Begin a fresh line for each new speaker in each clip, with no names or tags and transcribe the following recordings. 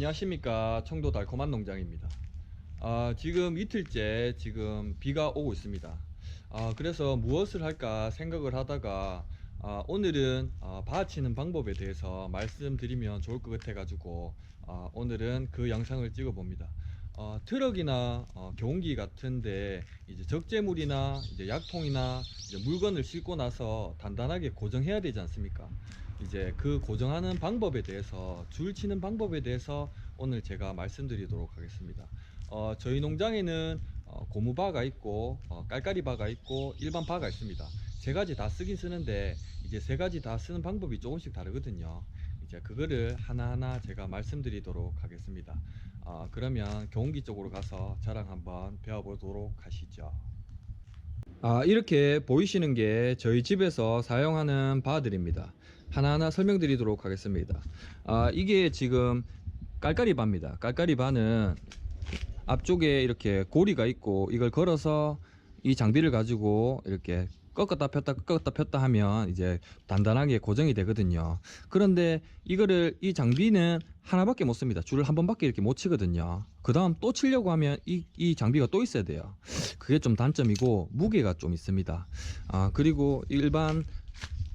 안녕하십니까 청도 달콤한 농장입니다. 아, 지금 이틀째 지금 비가 오고 있습니다. 아, 그래서 무엇을 할까 생각을 하다가 아, 오늘은 아, 바치는 방법에 대해서 말씀드리면 좋을 것 같아 가지고 아, 오늘은 그 영상을 찍어 봅니다. 어, 트럭이나 어, 경운기 같은데 이제 적재물이나 이제 약통이나 이제 물건을 싣고 나서 단단하게 고정해야 되지 않습니까? 이제 그 고정하는 방법에 대해서 줄 치는 방법에 대해서 오늘 제가 말씀드리도록 하겠습니다. 어, 저희 농장에는 어, 고무바가 있고 어, 깔깔이바가 있고 일반 바가 있습니다. 세 가지 다 쓰긴 쓰는데 이제 세 가지 다 쓰는 방법이 조금씩 다르거든요. 이제 그거를 하나하나 제가 말씀드리도록 하겠습니다. 아, 그러면 경운기 쪽으로 가서 저랑 한번 배워보도록 하시죠. 아, 이렇게 보이시는 게 저희 집에서 사용하는 바들입니다. 하나하나 설명드리도록 하겠습니다. 아, 이게 지금 깔깔이 바입니다. 깔깔이 바는 앞쪽에 이렇게 고리가 있고 이걸 걸어서 이 장비를 가지고 이렇게 꺾었다 폈다 꺾었다 폈다 하면 이제 단단하게 고정이 되거든요. 그런데 이거를 이 장비는 하나밖에 못 씁니다. 줄을 한 번밖에 이렇게 못 치거든요. 그 다음 또 치려고 하면 이, 이 장비가 또 있어야 돼요. 그게 좀 단점이고 무게가 좀 있습니다. 아 그리고 일반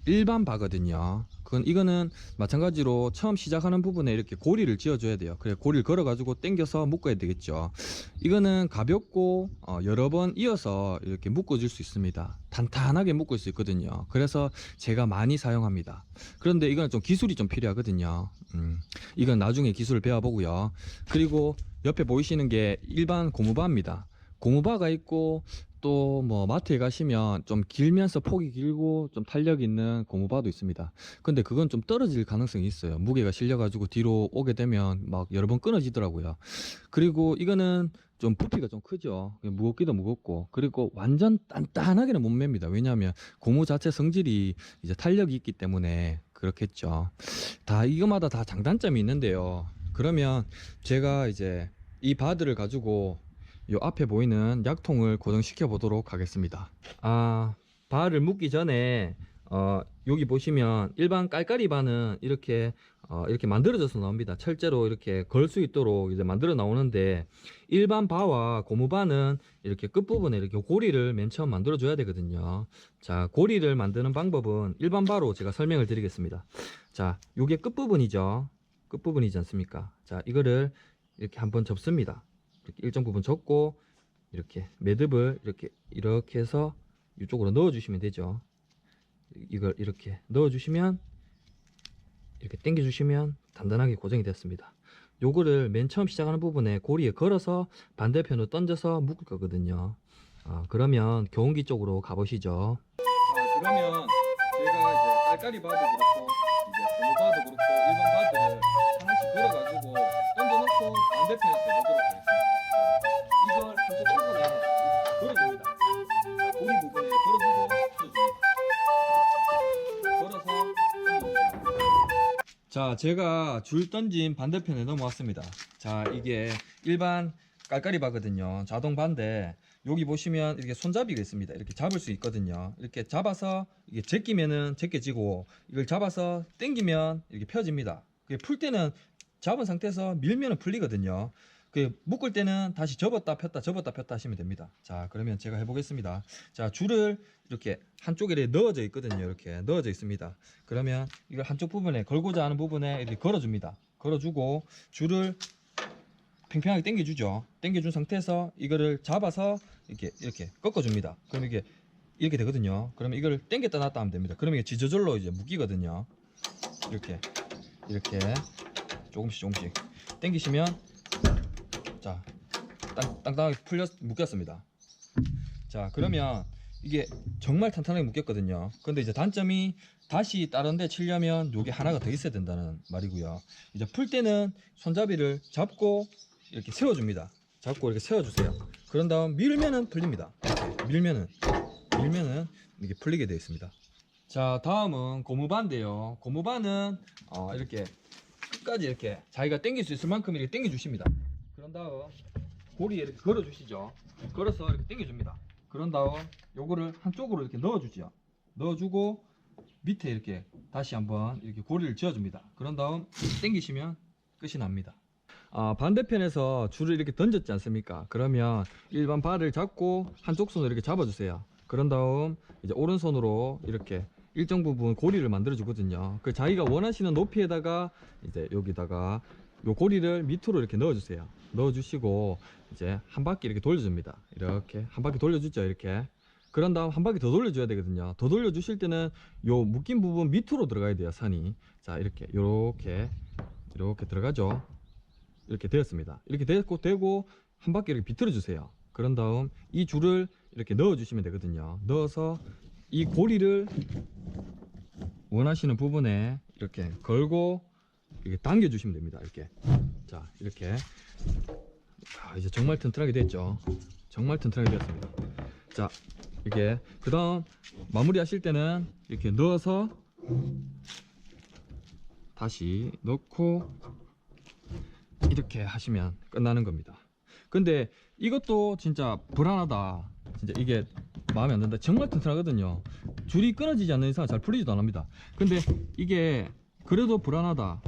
일반 바거든요. 그건 이거는 마찬가지로 처음 시작하는 부분에 이렇게 고리를 지어줘야 돼요. 그래 고리를 걸어가지고 당겨서 묶어야 되겠죠. 이거는 가볍고 어, 여러 번 이어서 이렇게 묶어줄 수 있습니다. 단단하게 묶을 수 있거든요. 그래서 제가 많이 사용합니다. 그런데 이거는 좀 기술이 좀 필요하거든요. 음, 이건 나중에 기술을 배워보고요. 그리고 옆에 보이시는 게 일반 고무바입니다. 고무바가 있고 또 뭐 마트에 가시면 좀 길면서 폭이 길고 좀 탄력 있는 고무바도 있습니다. 근데 그건 좀 떨어질 가능성이 있어요. 무게가 실려가지고 뒤로 오게 되면 막 여러 번 끊어지더라고요. 그리고 이거는 좀 부피가 좀 크죠. 무겁기도 무겁고 그리고 완전 단단하게는 못 맵니다. 왜냐하면 고무 자체 성질이 이제 탄력이 있기 때문에 그렇겠죠. 다 이거마다 다 장단점이 있는데요. 그러면 제가 이제 이 바들을 가지고 요 앞에 보이는 약통을 고정시켜 보도록 하겠습니다. 아, 바를 묶기 전에 어, 여기 보시면 일반 깔깔이 바는 이렇게 어, 이렇게 만들어져서 나옵니다. 철제로 이렇게 걸 수 있도록 이제 만들어 나오는데 일반 바와 고무 바는 이렇게 끝부분에 이렇게 고리를 맨 처음 만들어 줘야 되거든요. 자, 고리를 만드는 방법은 일반 바로 제가 설명을 드리겠습니다. 자, 요게 끝부분이죠. 끝부분이지 않습니까? 자, 이거를 이렇게 한번 접습니다. 이렇게 일정 부분 접고 이렇게 매듭을 이렇게 이렇게 해서 이쪽으로 넣어 주시면 되죠. 이걸 이렇게 넣어 주시면 이렇게 당겨 주시면 단단하게 고정이 됐습니다. 요거를 맨 처음 시작하는 부분에 고리에 걸어서 반대편으로 던져서 묶을 거거든요. 아, 그러면 교원기 쪽으로 가보시죠. 자, 그러면 제가 이제 깔깔이 바도 그렇고 이제 고무 바도 그렇고 일반 바들을 하나씩 걸어가지고 던져놓고 반대편에서 보도록 하겠습니다. 자, 제가 줄 던진 반대편에 넘어왔습니다. 자, 이게 일반 깔깔이 바거든요. 자동 반대. 여기 보시면 이렇게 손잡이가 있습니다. 이렇게 잡을 수 있거든요. 이렇게 잡아서 이게 제끼면은 제껴지고 이걸 잡아서 당기면 이렇게 펴집니다. 풀 때는 잡은 상태에서 밀면은 풀리거든요. 그 묶을 때는 다시 접었다 폈다 접었다 폈다 하시면 됩니다. 자, 그러면 제가 해보겠습니다. 자, 줄을 이렇게 한쪽에 넣어져 있거든요. 이렇게 넣어져 있습니다. 그러면 이걸 한쪽 부분에 걸고자 하는 부분에 이렇게 걸어줍니다. 걸어주고 줄을 팽팽하게 당겨주죠. 당겨준 상태에서 이거를 잡아서 이렇게 이렇게 꺾어줍니다. 그럼 이게 이렇게 되거든요. 그러면 이걸 당겼다 놨다 하면 됩니다. 그러면 이게 지저절로 이제 묶이거든요. 이렇게 이렇게 조금씩 조금씩 당기시면 자 땅, 땅땅하게 풀렸 묶였습니다. 자 그러면 이게 정말 탄탄하게 묶였거든요. 근데 이제 단점이 다시 다른 데 치려면 요게 하나가 더 있어야 된다는 말이고요. 이제 풀 때는 손잡이를 잡고 이렇게 세워줍니다. 잡고 이렇게 세워주세요. 그런 다음 밀면은 풀립니다. 밀면은 밀면은 이게 풀리게 되어 있습니다. 자 다음은 고무바인데요. 고무바는 어, 이렇게 끝까지 이렇게 자기가 당길 수 있을 만큼 이렇게 당겨 주십니다. 그런 다음 고리에 이렇게 걸어 주시죠. 걸어서 이렇게 당겨 줍니다. 그런 다음 요거를 한쪽으로 이렇게 넣어 주죠. 넣어 주고 밑에 이렇게 다시 한번 이렇게 고리를 지어 줍니다. 그런 다음 당기시면 끝이 납니다. 아, 반대편에서 줄을 이렇게 던졌지 않습니까? 그러면 일반 발을 잡고 한쪽 손으로 이렇게 잡아주세요. 그런 다음 이제 오른손으로 이렇게 일정 부분 고리를 만들어 주거든요. 그 자기가 원하시는 높이에다가 이제 여기다가 요 고리를 밑으로 이렇게 넣어 주세요. 넣어 주시고 이제 한 바퀴 이렇게 돌려줍니다. 이렇게 한 바퀴 돌려주죠. 이렇게. 그런 다음 한 바퀴 더 돌려줘야 되거든요. 더 돌려주실 때는 요 묶인 부분 밑으로 들어가야 돼요. 선이. 자 이렇게 요렇게 이렇게 들어가죠. 이렇게 되었습니다. 이렇게 됐고 되고 한 바퀴 이렇게 비틀어 주세요. 그런 다음 이 줄을 이렇게 넣어 주시면 되거든요. 넣어서 이 고리를 원하시는 부분에 이렇게 걸고 이렇게 당겨 주시면 됩니다. 이렇게. 자, 이렇게. 아, 이제 정말 튼튼하게 됐죠. 정말 튼튼하게 되었습니다. 자, 이게 그 다음 마무리 하실 때는 이렇게 넣어서 다시 넣고 이렇게 하시면 끝나는 겁니다. 근데 이것도 진짜 불안하다. 진짜 이게 마음에 안 든다. 정말 튼튼하거든요. 줄이 끊어지지 않는 이상 잘 풀리지도 않습니다. 근데 이게 그래도 불안하다.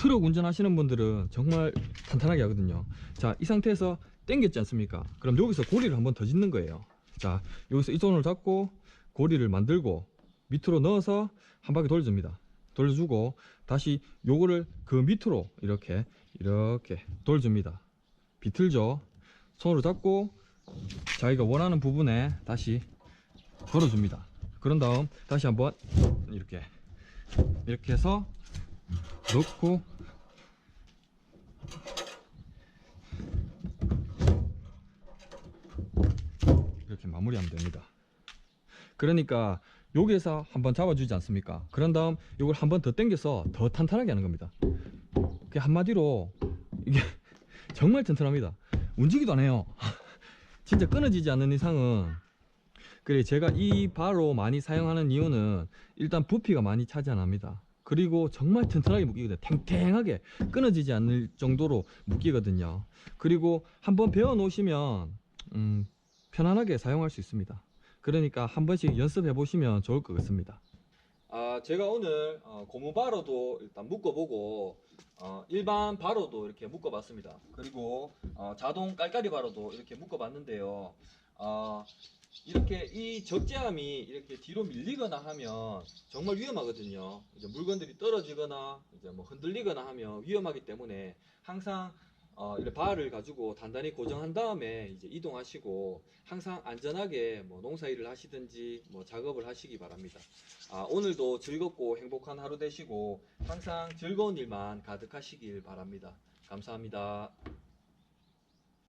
트럭 운전하시는 분들은 정말 탄탄하게 하거든요. 자, 이 상태에서 당겼지 않습니까? 그럼 여기서 고리를 한번 더 짓는 거예요. 자, 여기서 이 손을 잡고 고리를 만들고 밑으로 넣어서 한 바퀴 돌려줍니다. 돌려주고 다시 요거를 그 밑으로 이렇게 이렇게 돌줍니다. 비틀죠. 손으로 잡고 자기가 원하는 부분에 다시 걸어줍니다. 그런 다음 다시 한번 이렇게 이렇게 해서 넣고 이렇게 마무리하면 됩니다. 그러니까 여기에서 한번 잡아주지 않습니까? 그런 다음 이걸 한번 더 당겨서 더 탄탄하게 하는 겁니다. 그 한마디로 이게 정말 튼튼합니다. 움직이도 안 해요. 진짜 끊어지지 않는 이상은 그래 제가 이 바로 많이 사용하는 이유는 일단 부피가 많이 차지 안 합니다. 그리고 정말 튼튼하게 묶이거든요. 탱탱하게 끊어지지 않을 정도로 묶이거든요. 그리고 한번 배워 놓으시면 음, 편안하게 사용할 수 있습니다. 그러니까 한 번씩 연습해 보시면 좋을 것 같습니다. 아, 제가 오늘 어, 고무 바로도 일단 묶어보고 어, 일반 바로도 이렇게 묶어봤습니다. 그리고 어, 자동 깔깔이 바로도 이렇게 묶어봤는데요. 어, 이렇게 이 적재함이 이렇게 뒤로 밀리거나 하면 정말 위험하거든요. 이제 물건들이 떨어지거나 이제 뭐 흔들리거나 하면 위험하기 때문에 항상 어, 이렇게 바를 가지고 단단히 고정한 다음에 이제 이동하시고 항상 안전하게 뭐 농사일을 하시든지 뭐 작업을 하시기 바랍니다. 아, 오늘도 즐겁고 행복한 하루 되시고 항상 즐거운 일만 가득하시길 바랍니다. 감사합니다.